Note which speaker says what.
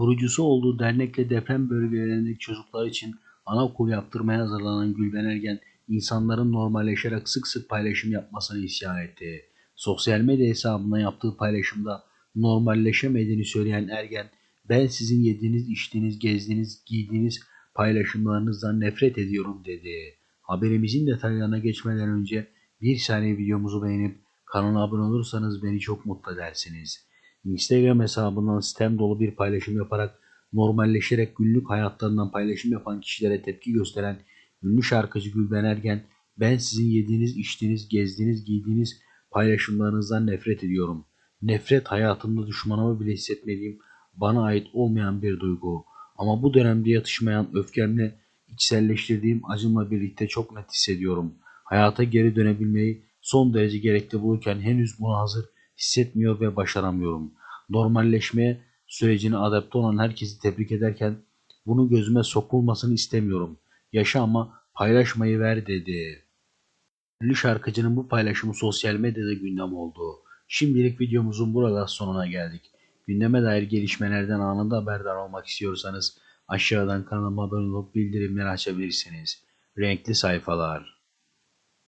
Speaker 1: Kurucusu olduğu dernekle deprem bölgelerindeki çocuklar için anaokul yaptırmaya hazırlanan Gülben Ergen, insanların normalleşerek sık sık paylaşım yapmasını isyan etti. Sosyal medya hesabından yaptığı paylaşımda normalleşemediğini söyleyen Ergen, ben sizin yediğiniz, içtiğiniz, gezdiğiniz, giydiğiniz paylaşımlarınızdan nefret ediyorum dedi. Haberimizin detaylarına geçmeden önce bir saniye videomuzu beğenip kanala abone olursanız beni çok mutlu edersiniz. Instagram hesabından sistem dolu bir paylaşım yaparak normalleşerek günlük hayatlarından paylaşım yapan kişilere tepki gösteren ünlü şarkıcı Gülben Ergen, ben sizin yediğiniz, içtiğiniz, gezdiğiniz, giydiğiniz paylaşımlarınızdan nefret ediyorum. Nefret hayatımda düşmanımı bile hissetmediğim, bana ait olmayan bir duygu. Ama bu dönemde yatışmayan öfkemle içselleştirdiğim acımla birlikte çok net hissediyorum. Hayata geri dönebilmeyi son derece gerekli bulurken henüz buna hazır hissetmiyor ve başaramıyorum. Normalleşmeye sürecine adapte olan herkesi tebrik ederken bunu gözüme sokulmasını istemiyorum. Yaşa ama paylaşmayı ver dedi. Ünlü şarkıcının bu paylaşımı sosyal medyada gündem oldu. Şimdilik videomuzun burada sonuna geldik. Gündeme dair gelişmelerden anında haberdar olmak istiyorsanız aşağıdan kanalıma abone olup bildirimleri açabilirsiniz. Renkli sayfalar.